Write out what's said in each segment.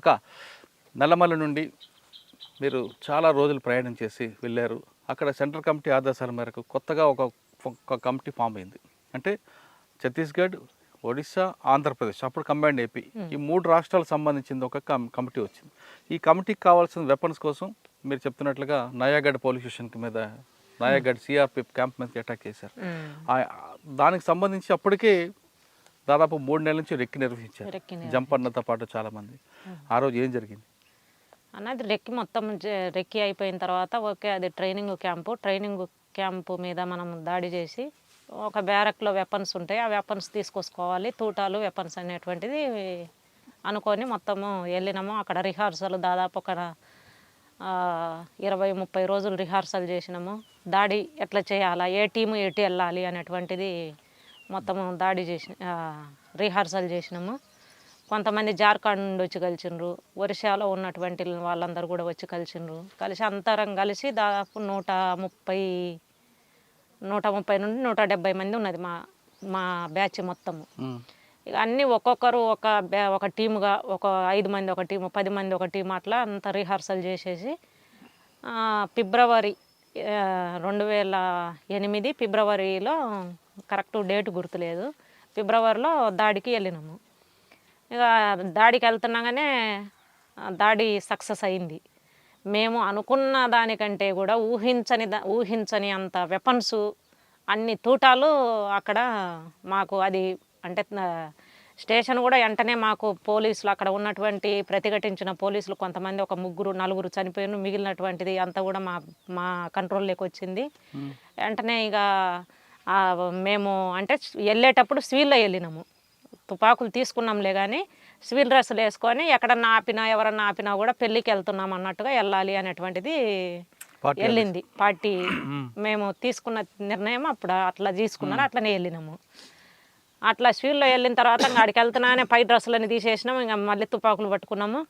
అక్క నల్లమల్ల నుండి మీరు చాలా రోజులు ప్రయాణం చేసి వెళ్ళారు. అక్కడ సెంట్రల్ కమిటీ ఆదేశాల మేరకు కొత్తగా ఒక కమిటీ ఫామ్ అయింది. అంటే ఛత్తీస్గఢ్ ఒడిశా ఆంధ్రప్రదేశ్ అప్పుడు కంబైండ్ ఏపీ ఈ మూడు రాష్ట్రాలకు సంబంధించింది ఒక కమ్ కమిటీ వచ్చింది. ఈ కమిటీకి కావాల్సిన వెపన్స్ కోసం మీరు చెప్తున్నట్లుగా నయాగఢ్ పోలీస్ స్టేషన్ మీద నయాగఢ్ సిఆర్పి క్యాంప్ మీదకి అటాక్ చేశారు. ఆ- దానికి సంబంధించి అప్పటికే దాదాపు మూడు నెలల నుంచి రెక్కి నిర్వహించారు. జంప్ అన్నతో పాటు చాలా మంది ఆ రోజు ఏం జరిగింది? అన్నది రెక్కి మొత్తం రెక్కి అయిపోయిన తర్వాత ఓకే అది ట్రైనింగ్ క్యాంపు. ట్రైనింగ్ క్యాంపు మీద మనం దాడి చేసి ఒక బ్యారక్లో వెపన్స్ ఉంటాయి ఆ వెపన్స్ తీసుకొచ్చుకోవాలి తూటాలు వెపన్స్ అనేటువంటిది అనుకొని మొత్తము వెళ్ళినాము. అక్కడ రిహార్సల్ దాదాపు ఒక ఇరవై ముప్పై రోజులు రిహార్సల్ చేసినాము. దాడి ఎట్లా చేయాలా? ఏ టీము ఎటు వెళ్ళాలి? అనేటువంటిది మొత్తము దాడి చేసి రిహార్సల్ చేసినాము. కొంతమంది జార్ఖండ్ నుండి వచ్చి కలిసిండ్రు ఒరిస్సాలో ఉన్నటువంటి వాళ్ళందరూ కూడా వచ్చి కలిసిండ్రు కలిసి అంతరం కలిసి దాదాపు నూట ముప్పై నూట ముప్పై నుండి నూట డెబ్బై మంది ఉన్నది మా మా బ్యాచ్ మొత్తము. ఇక అన్నీ ఒక్కొక్కరు ఒక బ్యా ఒక టీముగా ఒక ఐదు మంది ఒక టీము పది మంది ఒక టీం అట్లా అంత రిహార్సల్ చేసేసి ఫిబ్రవరి రెండు వేల ఎనిమిది ఫిబ్రవరిలో కరెక్ట్ డేట్ గుర్తులేదు. ఫిబ్రవరిలో దాడికి వెళ్ళినాము. ఇక దాడికి వెళ్తున్నాగానే దాడి సక్సెస్ అయింది. మేము అనుకున్న దానికంటే కూడా ఊహించని దా- ఊహించని అంత వెపన్స్ అన్ని తూటాలు అక్కడ మాకు అది అంటే స్టేషన్ కూడా వెంటనే మాకు పోలీసులు అక్కడ ఉన్నటువంటి ప్రతిఘటించిన పోలీసులు కొంతమంది ఒక ముగ్గురు నలుగురు చనిపోయిన మిగిలినటువంటిది అంతా కూడా మా మా కంట్రోల్లోకి వచ్చింది. వెంటనే ఇక మేము అంటే వెళ్ళేటప్పుడు స్వీల్లో వెళ్ళినాము. తుపాకులు తీసుకున్నాంలే కానీ సివిల్ డ్రెస్సులు వేసుకొని ఎక్కడన్నా ఆపినా ఎవరన్నా ఆపినా కూడా పెళ్ళికి వెళ్తున్నాం అన్నట్టుగా వెళ్ళాలి అనేటువంటిది వెళ్ళింది. పార్టీ మేము. తీసుకున్న నిర్ణయం అప్పుడు అట్లా తీసుకున్నారు అట్లనే వెళ్ళినాము. అట్లా స్వీల్లో వెళ్ళిన తర్వాత ఇంకా ఆడికి వెళ్తున్నానే పై డ్రెస్సులని తీసేసినాము ఇంకా మళ్ళీ తుపాకులు పట్టుకున్నాము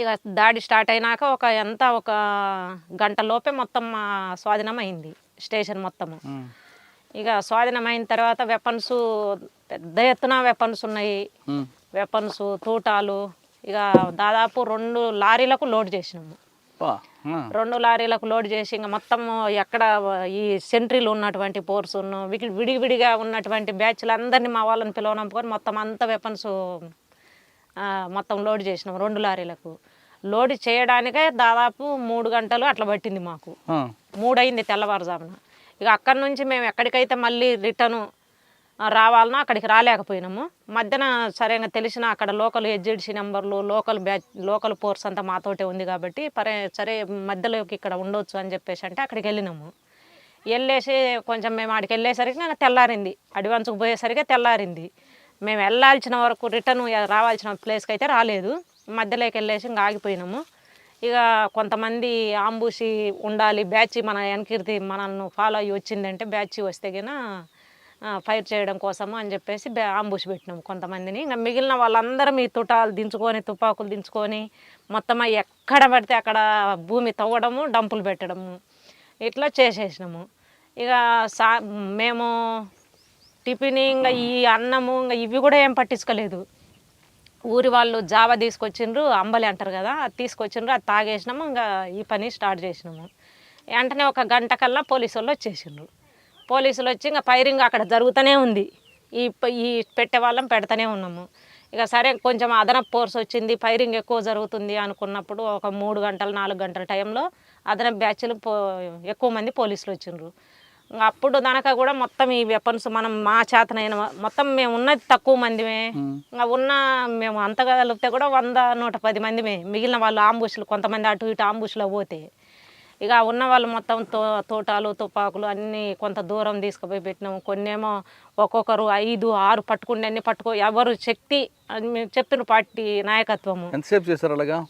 ఇక దాడి స్టార్ట్ అయినాక ఒక ఎంత ఒక గంట లోపే మొత్తం స్వాధీనం అయింది స్టేషన్ మొత్తము. ఇక స్వాధీనం అయిన తర్వాత వెపన్స్ పెద్ద ఎత్తున వెపన్స్ ఉన్నాయి. వెపన్స్ తూటాలు ఇక దాదాపు రెండు లారీలకు లోడ్ చేసినాము. రెండు లారీలకు లోడ్ చేసి ఇంకా మొత్తం ఎక్కడ ఈ సెంట్రీలు ఉన్నటువంటి పోర్స్ విడివిడిగా ఉన్నటువంటి బ్యాచ్లు అందరినీ మా వాళ్ళని పిలవనంపుకొని మొత్తం అంత వెపన్స్ మొత్తం లోడ్ చేసినాం రెండు లారీలకు. లోడ్ చేయడానికే దాదాపు మూడు గంటలు అట్లా పట్టింది మాకు. మూడైంది తెల్లవారుజామున. ఇక అక్కడి నుంచి మేము ఎక్కడికైతే మళ్ళీ రిటర్న్ రావాలనో అక్కడికి రాలేకపోయినాము. మధ్యన సరిగా తెలిసిన అక్కడ లోకల్ హెచ్జిడిసి నెంబర్లు లోకల్ బ్యాచ్ లోకల్ ఫోర్స్ అంతా మాతోటే ఉంది కాబట్టి పరే సరే మధ్యలోకి ఇక్కడ ఉండొచ్చు అని చెప్పేసి అంటే అక్కడికి వెళ్ళినాము. వెళ్ళేసి కొంచెం మేము ఆడికి వెళ్ళేసరికి నాకు తెల్లారింది. అడివంచుకు పోయేసరికి తెల్లారింది. మేము వెళ్ళాల్సిన వరకు రిటర్న్ రావాల్సిన ప్లేస్కి అయితే రాలేదు. మధ్యలోకి వెళ్ళేసి ఇంకా ఆగిపోయినాము. ఇక కొంతమంది ఆంబూసి ఉండాలి బ్యాచ్ మన వెనకీర్తి మనల్ని ఫాలో అయ్యి వచ్చిందంటే బ్యాచ్ వస్తే కన్నా ఫైర్ చేయడం కోసము అని చెప్పేసి ఆంబుష్ పెట్టినాము కొంతమందిని. ఇంకా మిగిలిన వాళ్ళందరూ ఈ తుటాలు దించుకొని తుపాకులు దించుకొని మొత్తం ఎక్కడ పడితే అక్కడ భూమి తవ్వడము డంపులు పెట్టడము ఇట్లా చేసేసినాము. ఇక సా మేము టిఫిన్ ఇంకా ఈ అన్నము ఇంకా ఇవి కూడా ఏం పట్టించుకోలేదు. ఊరి వాళ్ళు జావ తీసుకొచ్చిండ్రు అంబలి అంటారు కదా అది తీసుకొచ్చిండ్రు అది తాగేసినాము ఇంకా ఈ పని స్టార్ట్ చేసినాము. వెంటనే ఒక గంట కల్లా పోలీసు వాళ్ళు వచ్చేసిండ్రు పోలీసులు వచ్చి ఇంకా ఫైరింగ్ అక్కడ జరుగుతూనే ఉంది. ఈ ఈ పెట్టే వాళ్ళం పెడతానే ఉన్నాము. ఇక సరే కొంచెం అదనపు ఫోర్స్ వచ్చింది ఫైరింగ్ ఎక్కువ జరుగుతుంది అనుకున్నప్పుడు ఒక మూడు గంటలు నాలుగు గంటల టైంలో అదనపు బ్యాచ్లు పో ఎక్కువ మంది పోలీసులు వచ్చిండ్రు. ఇంకా అప్పుడు దానక కూడా మొత్తం ఈ వెపన్స్ మనం మా చేతనైన మొత్తం మేము ఉన్నది తక్కువ మందిమే. ఇంకా ఉన్న మేము అంతగా కలిపితే కూడా వంద నూట పది మందిమే. మిగిలిన వాళ్ళు ఆంబుషులు కొంతమంది అటు ఇటు ఆంబుషులో పోతే. ఇక ఉన్న వాళ్ళు మొత్తం తో తోటాలు తుపాకులు అన్నీ కొంత దూరం తీసుకుపోయి పెట్టినాము. కొన్నేమో ఒక్కొక్కరు ఐదు ఆరు పట్టుకుంటే అన్ని పట్టుకో ఎవరు శక్తి అని మేము చెప్పిన పార్టీ నాయకత్వము. ఎంతసేపు చేశారు అలాగా?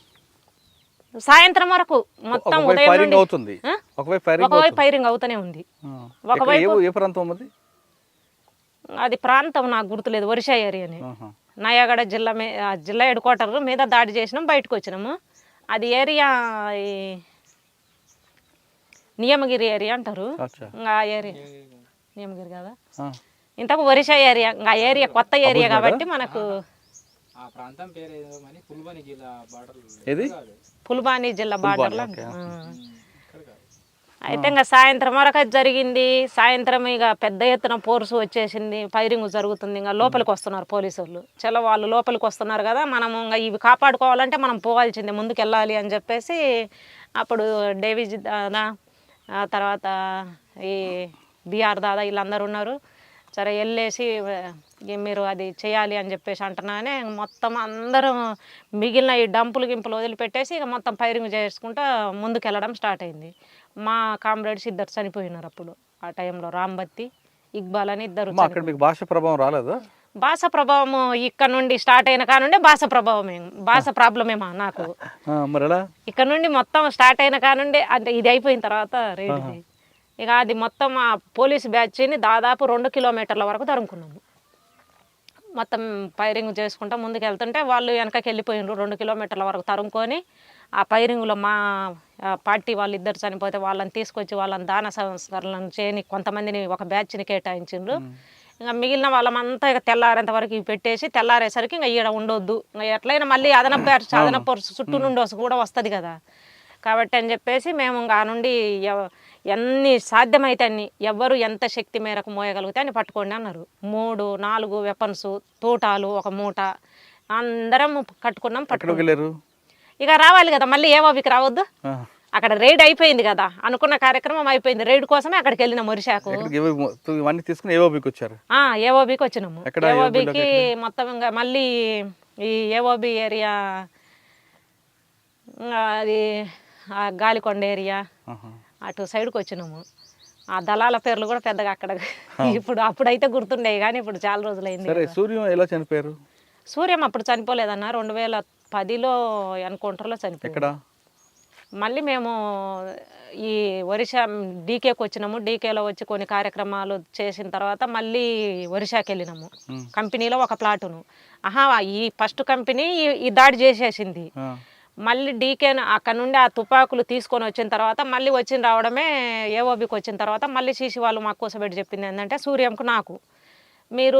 సాయంత్రం వరకు మొత్తం ఉదయం అవుతుంది? ఒకవైపు ఫైరింగ్ అవుతూనే ఉంది. ఒకవైపు- ఏ ప్రాంతం అది? అది ప్రాంతం నాకు గుర్తులేదు ఒరిషా ఏరియాని. నయాగడ జిల్లా జిల్లా హెడ్ క్వార్టర్ మీద దాడి చేసినాం బయటకు వచ్చినాము. అది ఏరియా నియమగిరి ఏరియా అంటారు. ఆ ఏరియా. నియమగిరి కదా. ఇంతకు ఒరిషా ఏరియా ఇంకా ఆ ఏరియా కొత్త ఏరియా కాబట్టి మనకు ఆ ప్రాంతం పేరు ఏదో కానీ పుల్బని జిల్లా బార్డర్ అయితే ఇంకా సాయంత్రం వరకు అది జరిగింది. సాయంత్రం ఇక పెద్ద ఎత్తున పోర్సు వచ్చేసింది. ఫైరింగ్ జరుగుతుంది. ఇంకా లోపలికి వస్తున్నారు పోలీసు వాళ్ళు చలో వాళ్ళు లోపలికి వస్తున్నారు కదా. మనం ఇంకా ఇవి కాపాడుకోవాలంటే మనం పోవాల్సిందే. ముందుకు వెళ్ళాలి అని చెప్పేసి అప్పుడు డేవిజ్ తర్వాత ఈ బీఆర్ దాదా వీళ్ళందరూ ఉన్నారు. సరే వెళ్ళేసి ఇక మీరు అది చేయాలి అని చెప్పేసి అంటున్నానే మొత్తం అందరం మిగిలిన ఈ డంపులు గింపులు వదిలిపెట్టేసి ఇక మొత్తం ఫైరింగ్ చేసుకుంటా ముందుకు వెళ్ళడం స్టార్ట్ అయింది. మా కామ్రేడ్స్ ఇద్దరు చనిపోయినారు అప్పుడు ఆ టైంలో రాంబత్తి ఇక్బాల్ అని ఇద్దరు అక్కడ మీకు భాష ప్రభావం రాలేదా? భాష ప్రభావం ఇక్కడ నుండి స్టార్ట్ అయిన కానుండే భాష ప్రభావమే భాష ప్రాబ్లమేమా నాకు. ఇక్కడ నుండి మొత్తం స్టార్ట్ అయిన కానుండే అంటే ఇది అయిపోయిన తర్వాత రేడిది ఇక అది మొత్తం ఆ పోలీస్ బ్యాచ్ని దాదాపు రెండు కిలోమీటర్ల వరకు తరుముకున్నాము. మొత్తం ఫైరింగ్ చేసుకుంటా ముందుకు వెళ్తుంటే వాళ్ళు వెనకకి వెళ్ళిపోయినారు రెండు కిలోమీటర్ల వరకు తరుముకొని ఆ ఫైరింగ్లో మా పార్టీ వాళ్ళు ఇద్దరు చనిపోతే వాళ్ళని తీసుకొచ్చి వాళ్ళని దాన సంస్కరణలను చేయని కొంతమందిని ఒక బ్యాచ్ని కేటాయించిండ్రు. ఇంకా మిగిలిన వాళ్ళమంతా ఇక తెల్లారేంత వరకు పెట్టేసి తెల్లారేసరికి ఇంకా ఈడ ఉండొద్దు. ఇంకా ఎట్లయినా మళ్ళీ అదనపు అదనపు చుట్టూ నుండి వస్తు- కూడా వస్తుంది కదా. కాబట్టి అని చెప్పేసి మేము ఇంకా ఆ నుండి ఎన్ని సాధ్యమైతే అన్ని ఎవరు ఎంత శక్తి మేరకు మోయగలిగితే అని పట్టుకోండి అన్నారు. మూడు నాలుగు వెపన్స్ తూటాలు ఒక మూట. అందరం కట్టుకున్నాం వెళ్ళారు? ఇక రావాలి కదా మళ్ళీ ఏవోబికి రావద్దు. అక్కడ రైడ్ అయిపోయింది కదా. అనుకున్న కార్యక్రమం అయిపోయింది. రైడ్ కోసమే అక్కడికి వెళ్ళిన ఇవన్నీ తీసుకుని ఏవోబికి వచ్చారు. ఆ, ఏఓబికి వచ్చినాము. ఏఓబికి మొత్తం ఇంకా మళ్ళీ ఈ ఏఓబి ఏరియా అది ఆ గాలికొండ ఏరియా. అటు సైడ్కి వచ్చినాము. ఆ దళాల పేర్లు కూడా పెద్దగా అక్కడ ఇప్పుడు అప్పుడైతే గుర్తుండేవి కానీ ఇప్పుడు చాలా రోజులైంది సరే సూర్యం ఎలా చనిపోయారు? సూర్యం అప్పుడు చనిపోలేదన్న. రెండు వేల పదిలో ఎన్కౌంటర్లో ఎక్కడ? మళ్ళీ మేము ఈ ఒరిషా డీకేకి వచ్చినాము. డీకేలో వచ్చి కొన్ని కార్యక్రమాలు చేసిన తర్వాత మళ్ళీ ఒరిషాకి వెళ్ళినాము. కంపెనీలో ఒక ప్లాటును. ఆహా ఈ ఫస్ట్ కంపెనీ ఈ- దాడి చేసేసింది. మళ్ళీ డీకే అక్కడ నుండి ఆ తుపాకులు తీసుకొని వచ్చిన తర్వాత మళ్ళీ వచ్చిన రావడమే ఏఓబికి వచ్చిన తర్వాత మళ్ళీ సీసీ వాళ్ళు మాకు కూసబెట్టి చెప్పింది ఏంటంటే సూర్యంకు నాకు. మీరు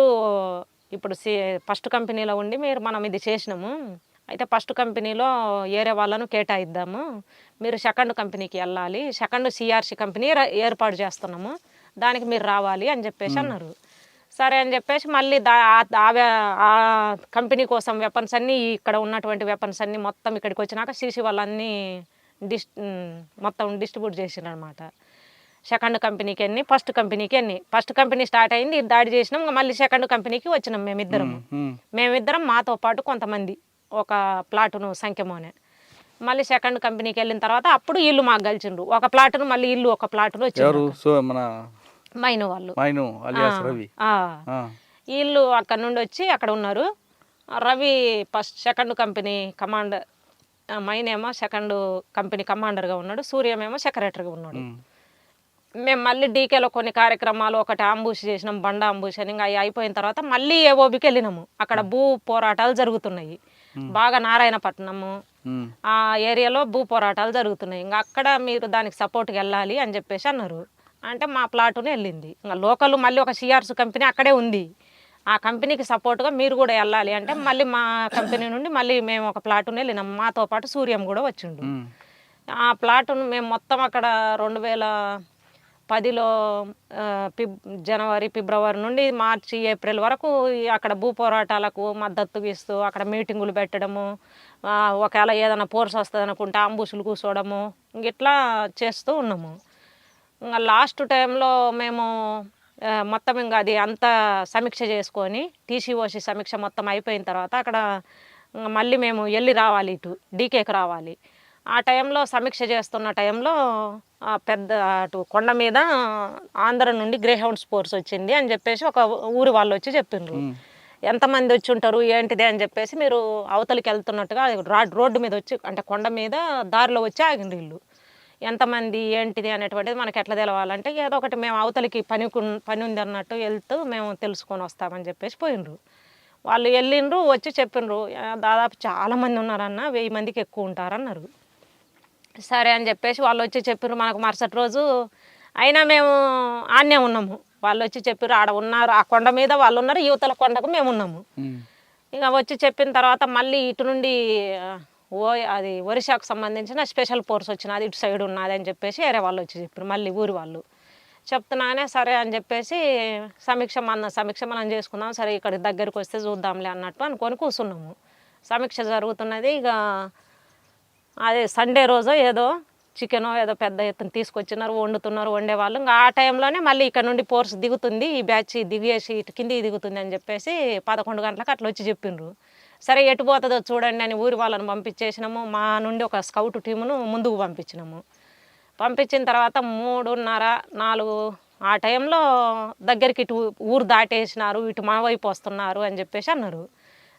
ఇప్పుడు సి ఫస్ట్ కంపెనీలో ఉండి మీరు మనం ఇది చేసినాము. అయితే ఫస్ట్ కంపెనీలో ఏరే వాళ్ళను కేటాయిద్దాము. మీరు సెకండ్ కంపెనీకి వెళ్ళాలి. సెకండ్ సిఆర్సి కంపెనీ ఏర్పాటు చేస్తున్నాము. దానికి మీరు రావాలి అని చెప్పేసి అన్నారు. సరే అని చెప్పేసి మళ్ళీ దా ఆ- కంపెనీ కోసం వెపన్స్ అన్నీ ఇక్కడ ఉన్నటువంటి వెపన్స్ అన్నీ మొత్తం ఇక్కడికి వచ్చినాక సీసీ వాళ్ళన్నీ డిస్ మొత్తం డిస్ట్రిబ్యూట్ చేసిండ్రు అనమాట సెకండ్ కంపెనీకి ఎన్ని ఫస్ట్ కంపెనీకి ఎన్ని ఫస్ట్ కంపెనీ స్టార్ట్ అయింది దాడి చేసినాం మళ్ళీ సెకండ్ కంపెనీకి వచ్చినాం మేమిద్దరం మేమిద్దరం మాతో పాటు కొంతమంది ఒక ప్లాటును సంఖ్యమోనే. మళ్ళీ సెకండ్ కంపెనీకి వెళ్ళిన తర్వాత అప్పుడు ఇల్లు మాకు కలిసిండ్రు ఒక ప్లాటును మళ్ళీ ఇల్లు ఒక ప్లాటును సో మన మైను వాళ్ళు. మైను అలియాస్ రవి. ఆ. ఆ, వీళ్ళు అక్కడ నుండి వచ్చి అక్కడ ఉన్నారు. Ravi first second company commander mine ఏమో సెకండ్ కంపెనీ కమాండర్గా ఉన్నాడు. సూర్యమేమో సెక్రటరీగా ఉన్నాడు. మేము మళ్ళీ డీకేలో కొన్ని కార్యక్రమాలు ఒకటి అంబుష్ చేసినాం బండ అంబుష్ అని ఇంకా అవి అయిపోయిన తర్వాత మళ్ళీ ఏఓబికి వెళ్ళినాము. అక్కడ భూ పోరాటాలు జరుగుతున్నాయి. బాగా నారాయణపట్నము ఆ ఏరియాలో భూ పోరాటాలు జరుగుతున్నాయి. ఇంకా అక్కడ మీరు దానికి సపోర్ట్కి వెళ్ళాలి అని చెప్పేసి అన్నారు. అంటే మా ప్లాటునే వెళ్ళింది. ఇంకా లోకల్ మళ్ళీ ఒక సిఆర్స్ కంపెనీ అక్కడే ఉంది. ఆ కంపెనీకి సపోర్ట్గా మీరు కూడా వెళ్ళాలి అంటే మళ్ళీ మా కంపెనీ నుండి మళ్ళీ మేము ఒక ప్లాటునే వెళ్ళినాం. మాతో పాటు సూర్యం కూడా వచ్చిండు. ఆ ప్లాటును మేము మొత్తం అక్కడ రెండు వేల పదిలో పిబ్ ఫిబ్ జనవరి ఫిబ్రవరి నుండి మార్చి ఏప్రిల్ వరకు అక్కడ భూ పోరాటాలకు మద్దతు ఇస్తూ అక్కడ మీటింగులు పెట్టడము ఒకవేళ ఏదైనా పోర్స్ వస్తుంది అనుకుంటే అంబుషులు కూర్చోవడము ఇట్లా చేస్తూ ఉన్నాము. ఇంకా లాస్ట్ టైంలో మేము మొత్తం ఇంకా అది అంతా సమీక్ష చేసుకొని టీసీఓసి సమీక్ష మొత్తం అయిపోయిన తర్వాత అక్కడ మళ్ళీ మేము వెళ్ళి రావాలి ఇటు డీకేకి రావాలి. ఆ టైంలో సమీక్ష చేస్తున్న టైంలో పెద్ద అటు కొండ మీద ఆంధ్ర నుండి గ్రే హౌండ్ స్పోర్ట్స్ వచ్చింది అని చెప్పేసి ఒక ఊరి వాళ్ళు వచ్చి చెప్పిండ్రు. ఎంతమంది వచ్చి ఉంటారు? ఏంటిది? అని చెప్పేసి మీరు అవతలికి వెళ్తున్నట్టుగా రా- రోడ్డు మీద వచ్చి అంటే కొండ మీద దారిలో వచ్చి ఆగిండ్రు వీళ్ళు. ఎంతమంది? ఏంటిది? అనేటువంటిది మనకి ఎట్లా తెలవాలంటే ఏదో ఒకటి మేము అవతలికి పని పని ఉంది అన్నట్టు వెళ్తూ మేము తెలుసుకొని వస్తామని చెప్పేసి పోయిండ్రు. వాళ్ళు వెళ్ళిండ్రు వచ్చి చెప్పిండ్రు "ఆ, దాదాపు చాలా మంది ఉన్నారన్న వెయ్యి మందికి ఎక్కువ ఉంటారన్నారు. సరే అని చెప్పేసి వాళ్ళు వచ్చి చెప్పారు మనకు మరుసటి రోజు. అయినా మేము ఆడనే ఉన్నాము. వాళ్ళు వచ్చి చెప్పారు ఆడ ఉన్నారు ఆ కొండ మీద వాళ్ళు ఉన్నారు యువతల కొండకు మేము ఉన్నాము. ఇక వచ్చి చెప్పిన తర్వాత మళ్ళీ ఇటు నుండి ఓ అది ఒరిషాకు సంబంధించిన స్పెషల్ ఫోర్స్ వచ్చినది ఇటు సైడ్ ఉన్నది అని చెప్పేసి వేరే వాళ్ళు వచ్చి చెప్పారు మళ్ళీ ఊరి వాళ్ళు. చెప్తున్నానే సరే అని చెప్పేసి సమీక్ష మన సమీక్ష మనం చేసుకుందాం సరే ఇక్కడ దగ్గరికి వస్తే చూద్దాంలే అన్నట్టు అనుకొని కూర్చున్నాము. సమీక్ష జరుగుతున్నది ఇక అదే సండే రోజు ఏదో చికెన్ ఏదో పెద్ద ఎత్తున తీసుకొచ్చినారు వండుతున్నారు వండేవాళ్ళు. ఇంకా ఆ టైంలోనే మళ్ళీ ఇక్కడ నుండి ఫోర్స్ దిగుతుంది ఈ బ్యాచ్ దిగేసి ఇటు కింది దిగుతుంది అని చెప్పేసి పదకొండు గంటలకు అట్లా వచ్చి చెప్పిండ్రు సరే ఎటు పోతుందో చూడండి అని ఊరి వాళ్ళని పంపించేసినాము. మా నుండి ఒక స్కౌట్ టీమును ముందుకు పంపించినాము. పంపించిన తర్వాత మూడున్నర నాలుగు ఆ టైంలో దగ్గరికి ఇటు ఊరు దాటేసినారు ఇటు మన వైపు వస్తున్నారు అని చెప్పేసి అన్నారు.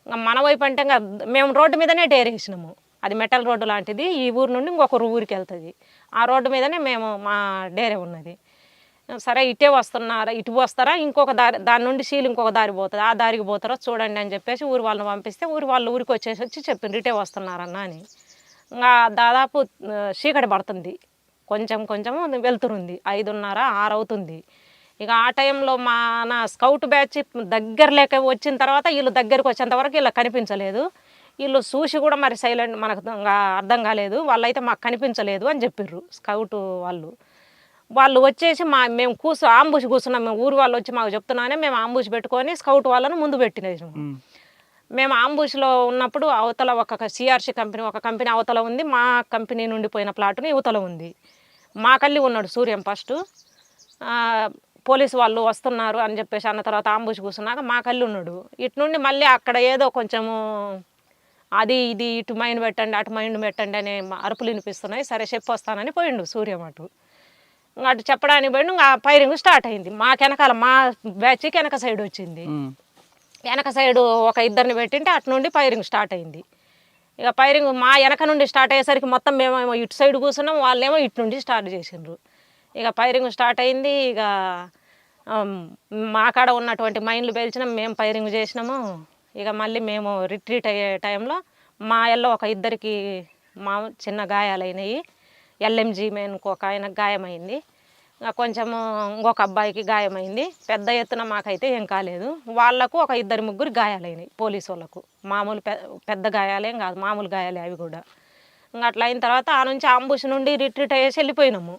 ఇంకా మన వైపు అంటే ఇంకా మేము రోడ్డు మీదనే డేరేసినాము. అది మెటల్ రోడ్డు లాంటిది ఈ ఊరు నుండి ఇంకొక ఊరికి వెళ్తుంది. ఆ రోడ్డు మీదనే మేము మా డేరే ఉన్నది. సరే ఇటే వస్తున్నారా ఇటు వస్తారా ఇంకొక దారి దాని నుండి సీలు ఇంకొక దారి పోతుంది. ఆ దారికి పోతారో చూడండి అని చెప్పేసి ఊరి వాళ్ళని పంపిస్తే ఊరు వాళ్ళు ఊరికి వచ్చేసి వచ్చి చెప్పిండ్రు ఇటే వస్తున్నారన్న అని. ఇంకా దాదాపు చీకటి పడుతుంది. కొంచెం కొంచెం వెళ్తురుంది ఐదున్నర ఆరు అవుతుంది ఇక ఆ టైంలో మా నా స్కౌట్ బ్యాచ్ దగ్గర లేక వచ్చిన తర్వాత వీళ్ళు దగ్గరికి వచ్చేంత వరకు ఇలా కనిపించలేదు. వీళ్ళు చూసి కూడా మరి సైలెంట్ మనకు అర్థం కాలేదు. వాళ్ళైతే మాకు కనిపించలేదు అని చెప్పిర్రు స్కౌట్ వాళ్ళు. వాళ్ళు వచ్చేసి మా మేము కూర్చో ఆంబుష్ కూర్చున్నాం. మేము ఊరు వాళ్ళు వచ్చి మాకు చెప్తున్నానే మేము ఆంబుష్ పెట్టుకొని స్కౌట్ వాళ్ళను ముందు పెట్టినాము. మేము ఆంబుష్లో ఉన్నప్పుడు అవతల ఒక సిఆర్సి కంపెనీ ఒక కంపెనీ అవతల ఉంది. మా కంపెనీ నుండి పోయిన ప్లాటుని యువతల ఉంది. మా కల్లి ఉన్నాడు సూర్యం ఫస్ట్ పోలీసు వాళ్ళు వస్తున్నారు అని చెప్పేసి అన్న తర్వాత ఆంబుష్ కూర్చున్నాక మా కల్లి ఉన్నాడు. ఇటు నుండి మళ్ళీ అక్కడ ఏదో కొంచెము అది ఇది ఇటు మైండ్ పెట్టండి అటు మైండ్ పెట్టండి అనే అరుపులు వినిపిస్తున్నాయి. సరే చెప్పి వస్తానని పోయిండు సూర్యం అటు. ఇంకా అటు చెప్పడానికి పోయిండు ఇంకా ఫైరింగ్ స్టార్ట్ అయింది. మా వెనకాల మా బ్యాచ్కి వెనక సైడ్ వచ్చింది. వెనక సైడు ఒక ఇద్దరిని పెట్టింటే అటు నుండి ఫైరింగ్ స్టార్ట్ అయింది. ఇక ఫైరింగ్ మా వెనక నుండి స్టార్ట్ అయ్యేసరికి మొత్తం మేమేమో ఇటు సైడ్ కూర్చున్నాం వాళ్ళేమో ఇటు నుండి స్టార్ట్ చేసిండ్రు. ఇక ఫైరింగ్ స్టార్ట్ అయింది ఇక మా కాడ ఉన్నటువంటి మైండ్లు పేల్చినాం మేము ఫైరింగ్ చేసినాము. ఇక మళ్ళీ మేము రిట్రీట్ అయ్యే టైంలో మా ఎల్లో ఒక ఇద్దరికి మా చిన్న గాయాలైనవి ఎల్ఎంజీ మెయిన్ ఒక ఆయన గాయమైంది. ఇంకా కొంచెము ఇంకొక అబ్బాయికి గాయమైంది. పెద్ద ఎత్తున మాకైతే ఏం కాలేదు. వాళ్ళకు ఒక ఇద్దరు ముగ్గురు గాయాలైనాయి పోలీసు వాళ్ళకు. మామూలు పెద్ద గాయాలేం కాదు మామూలు గాయాలే అవి కూడా. ఇంకా అట్లా అయిన తర్వాత ఆ నుంచి అంబుష్ నుండి రిట్రీట్ అయ్యేసి వెళ్ళిపోయినాము.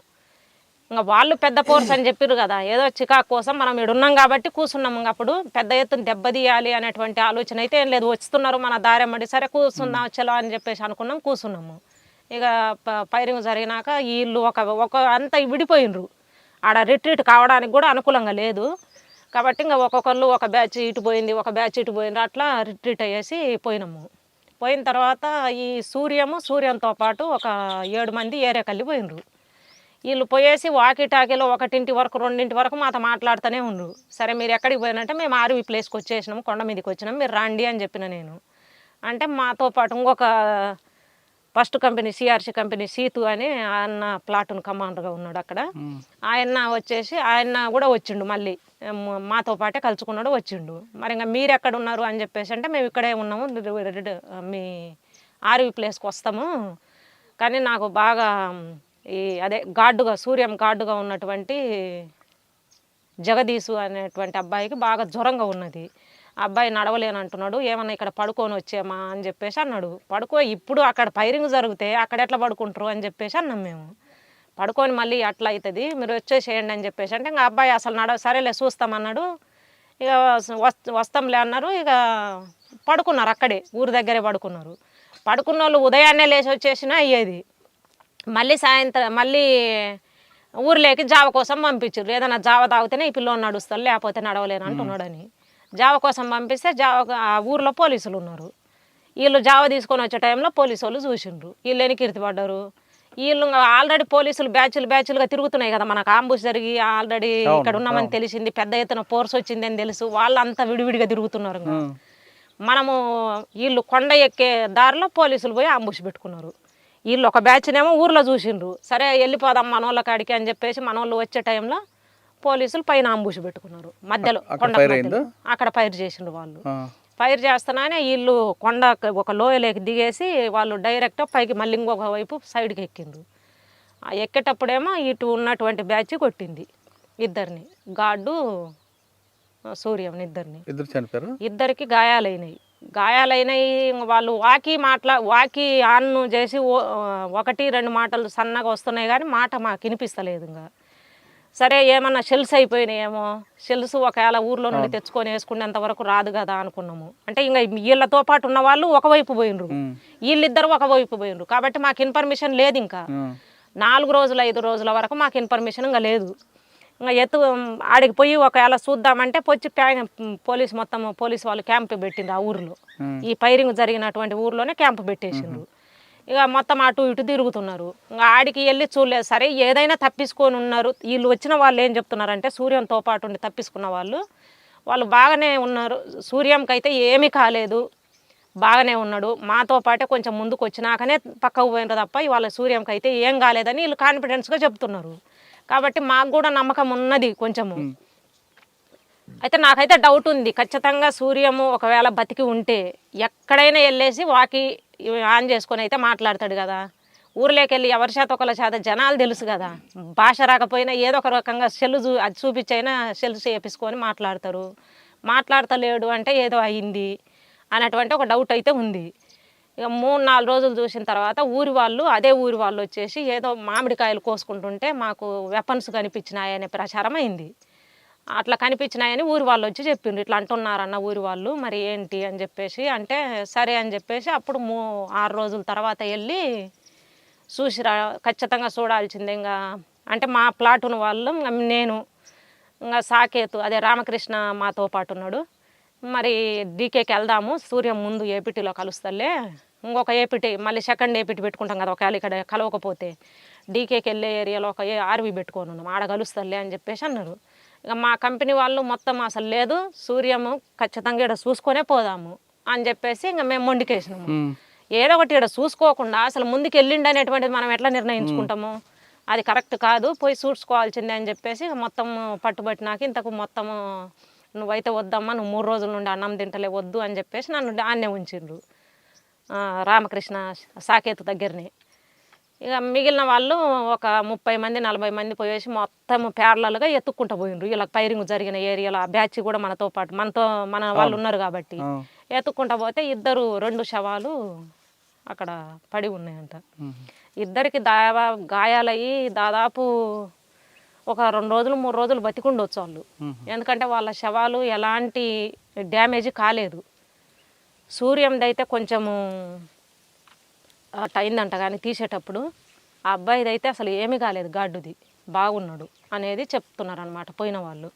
ఇంకా వాళ్ళు పెద్ద ఫోర్స్ అని చెప్పారు కదా. ఏదో చికాకు కోసం మనం ఇడున్నాం కాబట్టి కూర్చున్నాము ఇంకా అప్పుడు పెద్ద ఎత్తున దెబ్బతీయాలి అనేటువంటి ఆలోచన అయితే ఏం లేదు. వస్తున్నారు మన దారెమ్మడి సరే కూర్చుందాం చలో అని చెప్పేసి అనుకున్నాం కూర్చున్నాము ఇక ప- ఫైరింగ్ జరిగినాక వీళ్ళు ఒక ఒక అంతా విడిపోయినరు ఆడ రిట్రీట్ కావడానికి కూడా అనుకూలంగా లేదు. కాబట్టి ఇంకా ఒక్కొక్కళ్ళు ఒక బ్యాచ్ ఇటు పోయింది ఒక బ్యాచ్ ఇటు పోయింది అట్లా రిట్రీట్ అయ్యేసి పోయినాము. పోయిన తర్వాత ఈ సూర్యము సూర్యంతో పాటు ఒక ఏడు మంది ఏరియాకెళ్ళి పోయినరు వీళ్ళు పోయేసి వాకి టాకీలో ఒకటింటి వరకు రెండింటి వరకు మాతో మాట్లాడుతూనే ఉండ్రు. సరే మీరు ఎక్కడికి పోయినంటే మేము ఆర్వీ ప్లేస్కి వచ్చేసినాము కొండ మీదకి వచ్చినాము మీరు రండి అని చెప్పిన నేను. అంటే మాతో పాటు ఇంకొక first company CRC company Seethu అని ఆయన ప్లాటూన్ కమాండర్గా ఉన్నాడు అక్కడ. ఆయన వచ్చేసి ఆయన కూడా వచ్చిండు మళ్ళీ. మాతో పాటే కలుసుకున్నాడు వచ్చిండు. మరి ఇంకా మీరు ఎక్కడ ఉన్నారు అని చెప్పేసి అంటే మేము ఇక్కడే ఉన్నాము మీ ఆర్వీ ప్లేస్కి వస్తాము. కానీ నాకు బాగా ఈ అదే గాడ్డుగా సూర్యం గాడ్డుగా ఉన్నటువంటి జగదీశు అనేటువంటి అబ్బాయికి బాగా జ్వరంగా ఉన్నది. ఆ అబ్బాయి నడవలేను అంటున్నాడు ఏమన్నా ఇక్కడ పడుకొని వచ్చేమా అని చెప్పేసి అన్నాడు. పడుకో ఇప్పుడు అక్కడ ఫైరింగ్ జరిగితే అక్కడ ఎట్లా పడుకుంటారు అని చెప్పేసి అన్నాం మేము. పడుకొని మళ్ళీ అట్లా అవుతుంది మీరు వచ్చేసేయండి అని చెప్పేసి అంటే ఇంకా అబ్బాయి అసలు నడ సరేలే చూస్తామన్నాడు ఇక వస్తాంలే అన్నారు ఇక పడుకున్నారు అక్కడే ఊరి దగ్గరే పడుకున్నారు. పడుకున్న వాళ్ళు ఉదయాన్నే లేచి వచ్చేసినా అయ్యేది. మళ్ళీ సాయంత్రం మళ్ళీ ఊర్లోకి జావ కోసం పంపించారు ఏదైనా జావ తాగితేనే ఈ పిల్లోని నడుస్తాడు లేకపోతే నడవలేను అంటున్నాడని. జావ కోసం పంపిస్తే జావ ఆ ఊర్లో పోలీసులు ఉన్నారు. వీళ్ళు జావ తీసుకొని వచ్చే టైంలో పోలీసు వాళ్ళు చూసిండ్రు. వీళ్ళు ఎన్ని కీర్తిపడ్డారు వీళ్ళు ఆల్రెడీ పోలీసులు బ్యాచ్లు బ్యాచ్లుగా తిరుగుతున్నాయి కదా మనకు ఆంబుష్ జరిగి ఆల్రెడీ ఇక్కడ ఉన్నామని తెలిసింది పెద్ద ఎత్తున ఫోర్స్ వచ్చిందని తెలుసు. వాళ్ళంతా విడివిడిగా తిరుగుతున్నారు. మనము వీళ్ళు కొండ ఎక్కే దారిలో పోలీసులు పోయి అంబుష్ పెట్టుకున్నారు. వీళ్ళు ఒక బ్యాచ్నేమో ఊర్లో చూసిండ్రు. సరే వెళ్ళిపోదాం మనోళ్ళ కాడికి అని చెప్పేసి మనోళ్ళు వచ్చే టైంలో పోలీసులు పైన అంబుష్ పెట్టుకున్నారు. మధ్యలో కొండ. అక్కడ ఫైర్ చేసిండ్రు వాళ్ళు. ఫైర్ చేస్తున్నానే వీళ్ళు కొండ ఒక లోయలోకి దిగేసి వాళ్ళు డైరెక్ట్ పైకి మళ్ళీ ఇంకొక వైపు సైడ్కి ఎక్కిండ్రు. ఆ ఎక్కేటప్పుడేమో ఇటు ఉన్నటువంటి బ్యాచ్ కొట్టింది ఇద్దరిని. గాడ్డు సూర్యం ఇద్దరిని. ఇద్దరు చనిపోయారు? ఇద్దరికి గాయాలైనాయి. గాయాలైనవి ఇంక వాళ్ళు వాకి మాట్లా వాకి ఆన్ చేసి ఓ- ఒకటి రెండు మాటలు సన్నగా వస్తున్నాయి కానీ మాట మాకు వినిపిస్తలేదు ఇంకా. సరే ఏమన్నా షెల్స్ అయిపోయినాయేమో. షెల్స్ ఒకవేళ ఊర్లో నుండి తెచ్చుకొని వేసుకునేంత వరకు రాదు కదా అనుకున్నాము. అంటే ఇంకా వీళ్ళతో పాటు ఉన్న వాళ్ళు ఒకవైపు పోయినరు. వీళ్ళిద్దరు ఒకవైపు పోయినరు. కాబట్టి మాకు ఇన్ఫర్మేషన్ లేదు ఇంకా. నాలుగు రోజులు ఐదు రోజుల వరకు మాకు ఇన్ఫర్మేషన్ ఇంకా లేదు. ఎత్తు ఆడికి పోయి ఒకవేళ చూద్దామంటే పొచ్చి పోలీస్ మొత్తం పోలీస్ వాళ్ళు క్యాంప్ పెట్టిండ్రు ఆ ఊర్లో. ఈ పైరింగ్ జరిగినటువంటి ఊర్లోనే క్యాంప్ పెట్టేసిండ్రు. ఇక మొత్తం అటు ఇటు తిరుగుతున్నారు. ఇంకా ఆడికి వెళ్ళి చూడలేదు. సరే ఏదైనా తప్పించుకొని ఉన్నారు. వీళ్ళు వచ్చిన వాళ్ళు ఏం చెప్తున్నారంటే సూర్యంతో పాటు ఉండి తప్పించుకున్న వాళ్ళు. వాళ్ళు బాగానే ఉన్నారు. సూర్యంకి అయితే ఏమీ కాలేదు. బాగానే ఉన్నాడు. మాతో పాటే కొంచెం ముందుకు వచ్చినాకనే పక్కకు పోయినారు తప్ప ఇవాళ సూర్యంకి అయితే ఏం కాలేదని వీళ్ళు కాన్ఫిడెన్స్గా చెప్తున్నారు. కాబట్టి మాకు కూడా నమ్మకం ఉన్నది కొంచెము. అయితే నాకైతే డౌట్ ఉంది. ఖచ్చితంగా సూర్యము ఒకవేళ బతికి ఉంటే ఎక్కడైనా వెళ్ళేసి వాకి ఆన్ చేసుకొని అయితే మాట్లాడతాడు కదా. ఊర్లోకి వెళ్ళి ఎవరి చేత ఒకళ్ళ చేత జనాలు తెలుసు కదా. భాష రాకపోయినా ఏదో ఒక రకంగా సెల్ చూ అది చూపించైనా సెల్ చేపించుకొని మాట్లాడతారు. మాట్లాడతలేడు అంటే ఏదో అయింది అనేటువంటి ఒక డౌట్ అయితే ఉంది. ఇక మూడు నాలుగు రోజులు చూసిన తర్వాత ఊరి వాళ్ళు అదే ఊరి వాళ్ళు వచ్చేసి ఏదో మామిడికాయలు కోసుకుంటుంటే మాకు వెపన్స్ కనిపించినాయనే ప్రచారం అయింది. అట్లా కనిపించినాయని ఊరి వాళ్ళు వచ్చి చెప్పిండ్రు. ఇట్లా అంటున్నారన్న ఊరి వాళ్ళు మరి ఏంటి అని చెప్పేసి. అంటే సరే అని చెప్పేసి అప్పుడు మూ ఆరు రోజుల తర్వాత వెళ్ళి చూసిరా ఖచ్చితంగా చూడాల్సిందే ఇంకా. అంటే మా ప్లాటున వాళ్ళు నేను ఇంకా సాకేతు అదే రామకృష్ణ మాతో పాటు ఉన్నాడు. మరి డీకేకి వెళ్దాము సూర్యం ముందు ఏపీటీలో కలుస్తలే. ఇంకొక ఏపీటీ మళ్ళీ సెకండ్ ఏపీటీ పెట్టుకుంటాం కదా ఒకవేళ ఇక్కడ కలవకపోతే. డీకేకి వెళ్ళే ఏరియాలో ఒక ఏ ఆర్వీ పెట్టుకొని ఉన్నాం. ఆడ కలుస్తలే అని చెప్పేసి అన్నారు. ఇక మా కంపెనీ వాళ్ళు మొత్తం అసలు లేదు సూర్యము ఖచ్చితంగా ఇక్కడ చూసుకొనే పోదాము అని చెప్పేసి ఇంకా మేము మొండికేసినాము. ఏదో ఒకటి ఇక్కడ చూసుకోకుండా అసలు ముందుకు వెళ్ళిండి అనేటువంటిది మనం ఎట్లా నిర్ణయించుకుంటాము? అది కరెక్ట్ కాదు పోయి చూసుకోవాల్సిందే అని చెప్పేసి మొత్తం పట్టుబట్టినాక ఇంతకు మొత్తము నువ్వైతే వద్దమ్మా నువ్వు మూడు రోజుల నుండి అన్నం తింటలే వద్దు అని చెప్పేసి నన్ను ఆన్నే ఉంచిండ్రు. రామకృష్ణ సాకేత్ దగ్గరనే. ఇక మిగిలిన వాళ్ళు ఒక ముప్పై మంది నలభై మంది పోయేసి మొత్తం ప్యారలల్గా ఎత్తుక్కుంటూ పోయిండ్రు. ఇలా పైరింగ్ జరిగిన ఏరియాలో ఆ బ్యాచ్ కూడా మనతో పాటు మనతో మన వాళ్ళు ఉన్నారు కాబట్టి. ఎత్తుక్కుంటా పోతే ఇద్దరు రెండు శవాలు అక్కడ పడి ఉన్నాయంట. ఇద్దరికి దావా గాయాలయ్యి దాదాపు ఒక రెండు రోజులు మూడు రోజులు బతికుండొచ్చు వాళ్ళు. ఎందుకంటే వాళ్ళ శవాలు ఎలాంటి డ్యామేజ్ కాలేదు. సూర్యంది అయితే కొంచెము అయిందంట కానీ తీసేటప్పుడు ఆ అబ్బాయిది అయితే అసలు ఏమీ కాలేదు గాడ్డుది బాగున్నాడు అనేది చెప్తున్నారు అనమాట పోయిన వాళ్ళు.